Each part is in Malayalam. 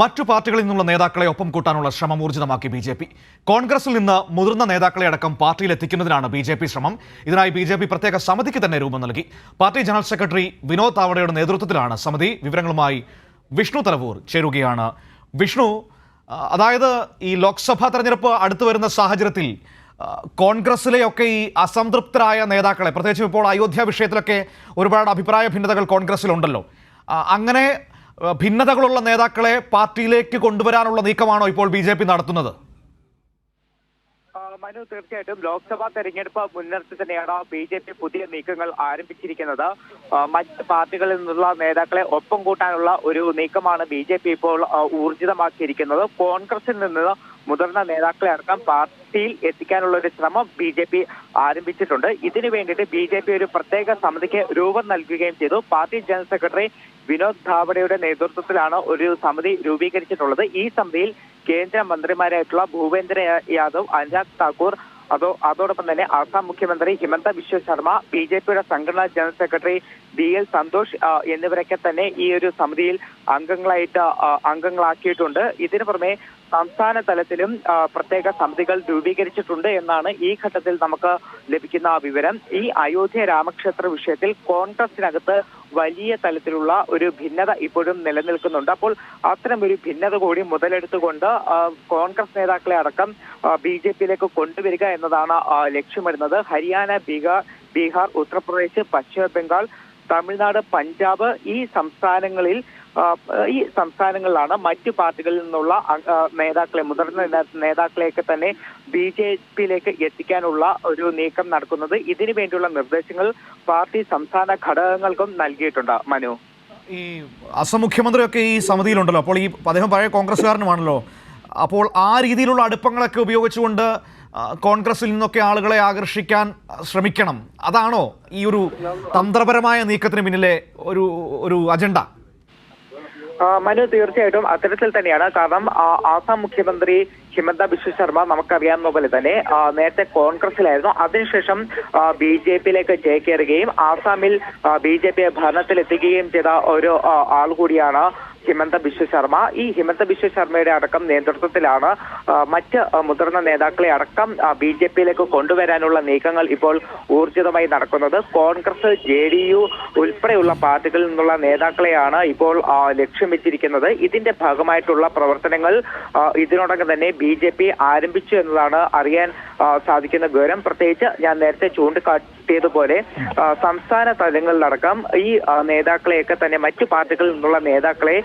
മറ്റു പാർട്ടികളിൽ നിന്നുള്ള നേതാക്കളെ ഒപ്പം കൂട്ടാനുള്ള ശ്രമം ഊർജിതമാക്കി ബി ജെ പി. കോൺഗ്രസിൽ നിന്ന് മുതിർന്ന നേതാക്കളെ അടക്കം പാർട്ടിയിൽ എത്തിക്കുന്നതിനാണ് ബി ജെ പി ശ്രമം. ഇതിനായി ബി ജെ പി പ്രത്യേക സമിതിക്ക് തന്നെ രൂപം നൽകി. പാർട്ടി ജനറൽ സെക്രട്ടറി വിനോദ് താവടയുടെ നേതൃത്വത്തിലാണ് സമിതി. വിവരങ്ങളുമായി വിഷ്ണു തലവൂർ ചേരുകയാണ്. വിഷ്ണു അതായത് ഈ ലോക്സഭാ തെരഞ്ഞെടുപ്പ് അടുത്തു വരുന്ന സാഹചര്യത്തിൽ കോൺഗ്രസിലെയൊക്കെ ഈ അസംതൃപ്തരായ നേതാക്കളെ പ്രത്യേകിച്ചും ഇപ്പോൾ അയോധ്യ വിഷയത്തിലൊക്കെ ഒരുപാട് അഭിപ്രായ ഭിന്നതകൾ കോൺഗ്രസിലുണ്ടല്ലോ. അങ്ങനെ ഭിന്നതകളുള്ള നേതാക്കളെ പാർട്ടിയിലേക്ക് കൊണ്ടുവരാനുള്ള നീക്കമാണോ ഇപ്പോൾ ബി നടത്തുന്നത്? മനു തീർച്ചയായിട്ടും ലോക്സഭാ തെരഞ്ഞെടുപ്പ് മുൻനിർത്തി തന്നെയാണ് ബി ജെ പി പുതിയ നീക്കങ്ങൾ ആരംഭിച്ചിരിക്കുന്നത്. മറ്റ് പാർട്ടികളിൽ നിന്നുള്ള നേതാക്കളെ ഒപ്പം കൂട്ടാനുള്ള ഒരു നീക്കമാണ് ബി ജെ പി ഇപ്പോൾ ഊർജിതമാക്കിയിരിക്കുന്നത്. കോൺഗ്രസിൽ നിന്ന് മുതിർന്ന നേതാക്കളെ അടക്കം പാർട്ടിയിൽ എത്തിക്കാനുള്ള ഒരു ശ്രമം ബി ജെ പി ആരംഭിച്ചിട്ടുണ്ട്. ഇതിനു വേണ്ടിയിട്ട് ബി ജെ പി ഒരു പ്രത്യേക സമിതിക്ക് രൂപം നൽകുകയും ചെയ്തു. പാർട്ടി ജനറൽ സെക്രട്ടറി വിനോദ് ധാവഡയുടെ നേതൃത്വത്തിലാണ് ഒരു സമിതി രൂപീകരിച്ചിട്ടുള്ളത്. ഈ സമിതിയിൽ കേന്ദ്രമന്ത്രിമാരായിട്ടുള്ള ഭൂപേന്ദ്ര യാദവ് അനുരാഗ് താക്കൂർ അതോ അതോടൊപ്പം തന്നെ ആസാം മുഖ്യമന്ത്രി ഹിമന്ത ബിശ്വ ശർമ്മ ബി ജെ പിയുടെ സംഘടനാ general secretary B L Santhosh എന്നിവരൊക്കെ തന്നെ ഈ ഒരു സമിതിയിൽ അംഗങ്ങളായിട്ട് അംഗങ്ങളാക്കിയിട്ടുണ്ട്. ഇതിനു പുറമെ സംസ്ഥാന തലത്തിലും പ്രത്യേക സമിതികൾ രൂപീകരിച്ചിട്ടുണ്ട് എന്നാണ് ഈ ഘട്ടത്തിൽ നമുക്ക് ലഭിക്കുന്ന വിവരം. ഈ അയോധ്യ രാമക്ഷേത്ര വിഷയത്തിൽ കോൺഗ്രസിനകത്ത് വലിയ തലത്തിലുള്ള ഒരു ഭിന്നത ഇപ്പോഴും നിലനിൽക്കുന്നുണ്ട്. അപ്പോൾ അത്തരം ഒരു ഭിന്നത കൂടി മുതലെടുത്തുകൊണ്ട് കോൺഗ്രസ് നേതാക്കളെ അടക്കം ബി ജെ പിയിലേക്ക് കൊണ്ടുവരിക എന്നതാണ് ലക്ഷ്യം ലക്ഷ്യമിടുന്നത്. ഹരിയാന ബീഹാർ ബീഹാർ ഉത്തർപ്രദേശ് പശ്ചിമ ബംഗാൾ തമിഴ്നാട് പഞ്ചാബ് ഈ സംസ്ഥാനങ്ങളിൽ ഈ സംസ്ഥാനങ്ങളിലാണ് മറ്റു പാർട്ടികളിൽ നിന്നുള്ള നേതാക്കളെ മുതിർന്ന നേതാക്കളെയൊക്കെ തന്നെ ബി ജെ പിയിലേക്ക് എത്തിക്കാനുള്ള ഒരു നീക്കം നടക്കുന്നത്. ഇതിനു വേണ്ടിയുള്ള നിർദ്ദേശങ്ങൾ പാർട്ടി സംസ്ഥാന ഘടകങ്ങൾക്കും നൽകിയിട്ടുണ്ട്. മനു. ഈ അസം മുഖ്യമന്ത്രിയൊക്കെ ഈ സമിതിയിലുണ്ടല്ലോ. അപ്പോൾ ഈ അദ്ദേഹം പഴയ കോൺഗ്രസ്സുകാരനുമാണല്ലോ. അപ്പോൾ ആ രീതിയിലുള്ള അടുപ്പങ്ങളൊക്കെ ഉപയോഗിച്ചുകൊണ്ട് കോൺഗ്രസിൽ നിന്നൊക്കെ ആളുകളെ ആകർഷിക്കാൻ ശ്രമിക്കണം. അതാണോ ഈ ഒരു തന്ത്രപരമായ നീക്കത്തിന് പിന്നിലെ ഒരു ഒരു അജണ്ട? മനു തീർച്ചയായിട്ടും അത്തരത്തിൽ തന്നെയാണ്. കാരണം ആസാം മുഖ്യമന്ത്രി ഹിമന്ത ബിശ്വ ശർമ്മ നമുക്കറിയാവുന്ന പോലെ തന്നെ നേരത്തെ കോൺഗ്രസിലായിരുന്നു. അതിനുശേഷം ബി ജെ പിയിലേക്ക് ചേക്കേറുകയും ആസാമിൽ ബി ജെ പിയെ ഭരണത്തിലെത്തിക്കുകയും ചെയ്ത ഒരു ആൾ കൂടിയാണ് ഹിമന്ത ബിശ്വ ശർമ്മ. ഈ ഹിമന്ത ബിശ്വ ശർമ്മയുടെ അടക്കം നേതൃത്വത്തിലാണ് മറ്റ് മുതിർന്ന നേതാക്കളെ അടക്കം ബി ജെ പിയിലേക്ക് കൊണ്ടുവരാനുള്ള നീക്കങ്ങൾ ഇപ്പോൾ ഊർജിതമായി നടക്കുന്നത്. കോൺഗ്രസ് ജെ ഡി യു ഉൾപ്പെടെയുള്ള പാർട്ടികളിൽ നിന്നുള്ള നേതാക്കളെയാണ് ഇപ്പോൾ ലക്ഷ്യം വെച്ചിരിക്കുന്നത് ഇതിന്റെ ഭാഗമായിട്ടുള്ള പ്രവർത്തനങ്ങൾ ഇതിനോടകം തന്നെ ബി ജെ പി ആരംഭിച്ചു എന്നതാണ് അറിയാൻ സാധിക്കുന്ന വിവരം. പ്രത്യേകിച്ച് ഞാൻ നേരത്തെ ചൂണ്ടിക്കാട്ടിയതുപോലെ സംസ്ഥാന തലങ്ങളിലടക്കം ഈ നേതാക്കളെയൊക്കെ തന്നെ മറ്റു പാർട്ടികളിൽ നിന്നുള്ള നേതാക്കളെ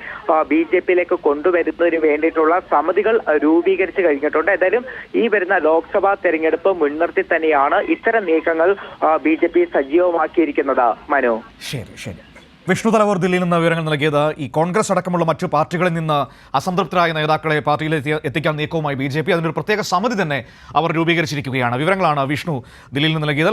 ബി ജെ പിയിലേക്ക് കൊണ്ടുവരുന്നതിന് വേണ്ടിയിട്ടുള്ള സമിതികൾ രൂപീകരിച്ചു കഴിഞ്ഞിട്ടുണ്ട്. എന്തായാലും ഈ വരുന്ന ലോക്സഭാ തെരഞ്ഞെടുപ്പ് മുൻനിർത്തി തന്നെയാണ് ഇത്തരം നീക്കങ്ങൾ ബി ജെ പി സജീവമാക്കിയിരിക്കുന്നത്. മനു. ശരി ശരി. വിഷ്ണു തലവൂർ ദില്ലിയിൽ നിന്ന് വിവരങ്ങൾ നൽകിയത് ഈ കോൺഗ്രസ് അടക്കമുള്ള മറ്റു പാർട്ടികളിൽ നിന്ന് അസംതൃപ്തരായ നേതാക്കളെ പാർട്ടിയിൽ എത്തി- എത്തിക്കാൻ നീക്കവുമായി ബി ജെ പി അതിനൊരു പ്രത്യേക സമിതി തന്നെ അവർ രൂപീകരിച്ചിരിക്കുകയാണ്. വിവരങ്ങളാണ് വിഷ്ണു ദില്ലിയിൽ നിന്ന് നൽകിയത്.